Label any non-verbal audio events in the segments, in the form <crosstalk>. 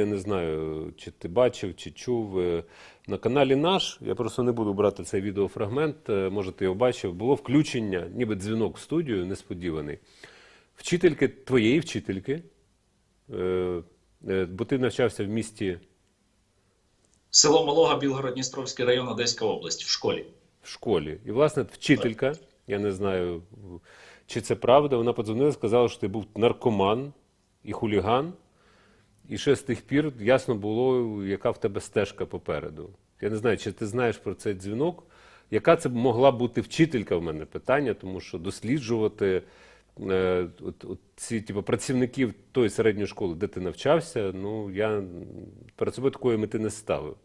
Я не знаю, чи ти бачив, чи чув. е, На каналі наш, я просто не буду брати цей відеофрагмент, е, може ти його бачив, було включення, ніби дзвінок в студію несподіваний. Вчительки, твоєї вчительки, е, бо ти навчався в місті Село Малога, Білгород-Дністровський район, Одеська область в школі. в школі. І, власне, вчителька, я не знаю, чи це правда, вона подзвонила, і сказала, що ти був наркоман і хуліган. І ще з тих пір ясно було, яка в тебе стежка попереду. Я не знаю, чи ти знаєш про цей дзвінок. Яка це могла бути вчителька в мене питання, тому що досліджувати е, от, от ці типу, працівників тої середньої школи, де ти навчався, ну я перед собою такої мети не ставив.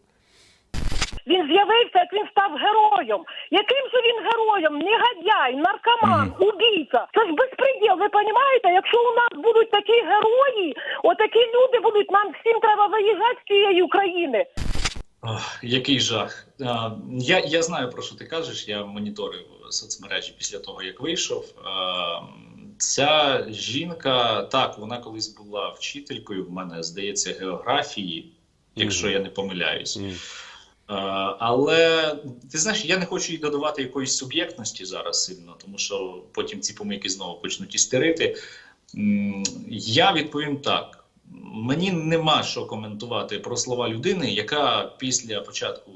Він з'явився, як він став героєм. Яким же він героєм? Негодяй, наркоман, убійця. Це ж безпреділ, ви розумієте? Якщо у нас будуть такі герої, отакі люди будуть, нам всім треба виїжджати з цієї України. Ох, який жах. Я, я знаю про що ти кажеш. Я моніторив соцмережі після того, як вийшов. Ця жінка, так, вона колись була вчителькою. В мене здається, географії, якщо я не помиляюсь. Е, Але ти знаєш, я не хочу їй додавати якоїсь суб'єктності зараз сильно, тому що потім ці помийки знову почнуть істерити. Я відповім так: мені нема що коментувати про слова людини, яка після початку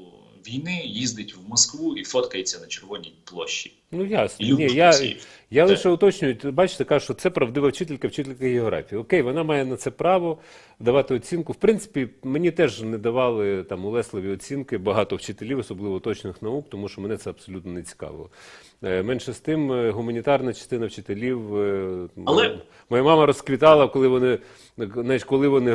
війни їздить в Москву і фоткається на Червоній площі. Ну ясно. І Ні, я, Росію. я лише уточнюю, бачите, кажу, що це правдива вчителька, вчителька географії. Окей, вона має на це право давати оцінку. В принципі, мені теж не давали там улесливі оцінки багато вчителів, особливо точних наук, тому що мене це абсолютно не цікаво. Е, Менше з тим, е, гуманітарна частина вчителів. е, Але- Моя мама розквітала, коли вони, знаєш, коли вони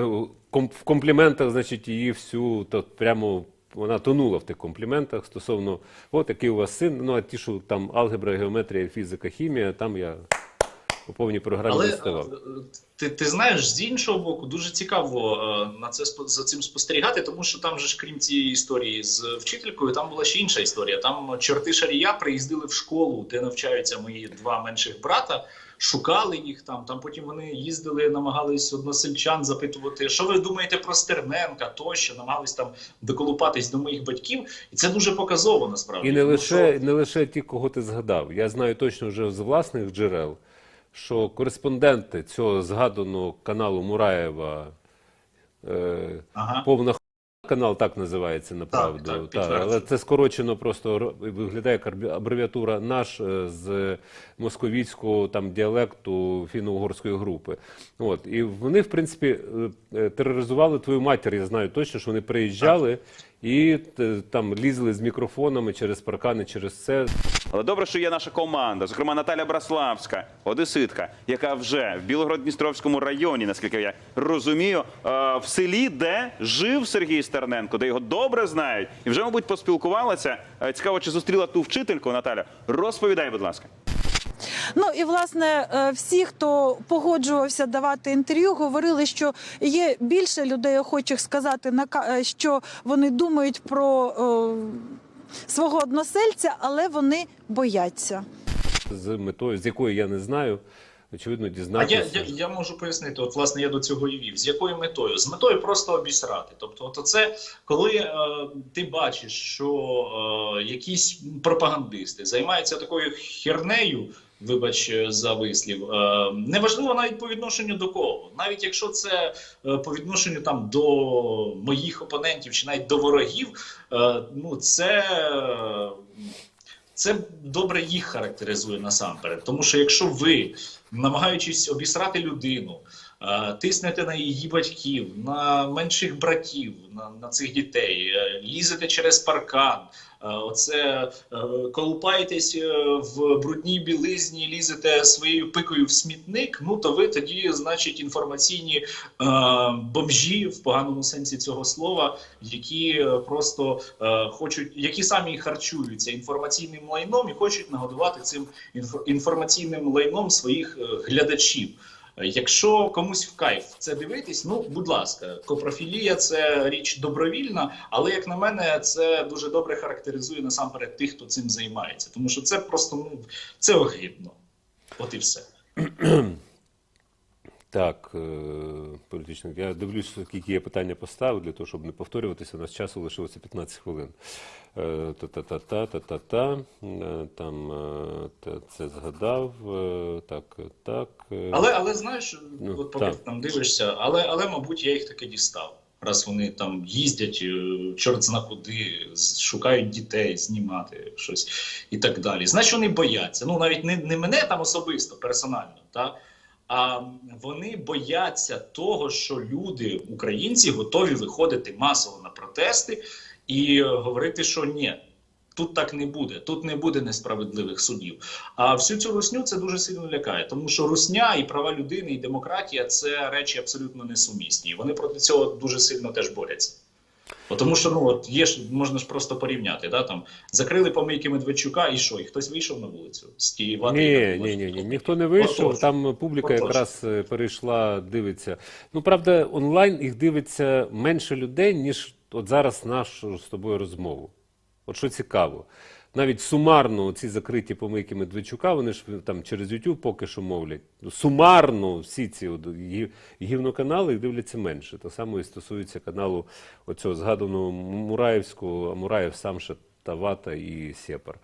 в компліментах, значить, її всю то прямо. Вона тонула в тих компліментах стосовно, от який у вас син. Ну а ті, що там алгебра, геометрія, фізика, хімія, там я у повній програмі Але е, ти, ти знаєш, з іншого боку, дуже цікаво е, на це за цим спостерігати, тому що там же ж крім цієї історії з вчителькою, там була ще інша історія. Там чорти шарія приїздили в школу, де навчаються мої два менших брата. Шукали їх там. Там потім вони їздили, намагались односельчан запитувати, що ви думаєте про Стерненка, тощо намагались там доколупатись до моїх батьків, і це дуже показово насправді. І не лише, не лише ті, кого ти згадав. Я знаю точно вже з власних джерел, що кореспонденти цього згаданого каналу Мураєва е, Ага. повна х** канал так називається направду. так, Та, підтверджую. але це скорочено просто виглядає як абревіатура наш е, з московітського там діалекту фіно-угорської групи. От і вони, в принципі, е, е, тероризували твою матір. Я знаю точно, що вони приїжджали і е, там лізли з мікрофонами через паркани, через це. Але добре, що є наша команда, зокрема Наталя Браславська, одеситка, яка вже в Білгород-Дністровському районі, наскільки я розумію, е, в селі, де жив Сергій Стерненко, де його добре знають, і вже, мабуть, поспілкувалася. Е, Цікаво, чи зустріла ту вчительку Наталя. Розповідай, будь ласка. Ну і власне е, всі, хто погоджувався давати інтерв'ю, говорили, що є більше людей, охочих сказати що вони думають про свого односельця, але вони бояться. з метою, з якою я не знаю. Очевидно, А я, я, я можу пояснити, от власне я до цього і вів. З якою метою? З метою просто обісрати. Тобто, от це коли е, ти бачиш, що е, якісь пропагандисти займаються такою хернею, вибач е, за вислів, е, неважливо навіть по відношенню до кого, навіть якщо це е, по відношенню там до моїх опонентів чи навіть до ворогів, ну це. це добре їх характеризує насамперед, тому що якщо ви, намагаючись обісрати людину, тиснете на її батьків, на менших братів, на, на цих дітей, е, лізете через паркан, е, оце е, колупаєтесь е, в брудній білизні, лізете своєю пикою в смітник. Ну то ви тоді, значить, інформаційні е, бомжі в поганому сенсі цього слова, які е, просто е, хочуть, які самі харчуються інформаційним лайном і хочуть нагодувати цим інформаційним лайном своїх е, глядачів. Якщо комусь в кайф це дивитись, ну будь ласка, копрофілія це річ добровільна, але як на мене, це дуже добре характеризує насамперед тих, хто цим займається, тому що це просто ну це огидно. От і все. <clears throat> Так, е, політично. Я дивлюсь, скільки я питання поставив для того, щоб не повторюватися. У нас часу лишилося 15 хвилин. Е, Та-та-та-та, та-та-та. Е, Там е, це згадав. Е, Так, так. е. Але, але знаєш, Ну, от поки так. ти там дивишся, але, але, мабуть, я їх таки дістав. Раз вони там їздять, е, чорт зна куди, шукають дітей, знімати щось і так далі. Значить, вони бояться. Ну, навіть не, не мене там особисто, персонально, так? А вони бояться того, що люди, українці, готові виходити масово на протести і е, говорити, що ні, тут так не буде, тут не буде несправедливих судів. А всю цю русню це дуже сильно лякає, тому що русня і права людини, і демократія це речі абсолютно несумісні. Вони проти цього дуже сильно теж борються. Тому що ну от є ж можна ж просто порівняти. Да, там закрили помийки Медведчука, і що? І хтось вийшов на вулицю з тієї вати. Ні, ні, ні, ні, ніхто не вийшов. Отож. Там публіка Отож. якраз е, перейшла, дивиться. Ну, правда, онлайн їх дивиться менше людей, ніж от зараз нашу з тобою розмову. От що цікаво. Навіть сумарно ці закриті помийки Медведчука, вони ж там через YouTube поки що мовлять. Сумарно всі ці гівноканали дивляться менше. Те саме і стосується каналу оцього згаданого Мураєвського, а Мураєв сам ще Тавата і Сєпар.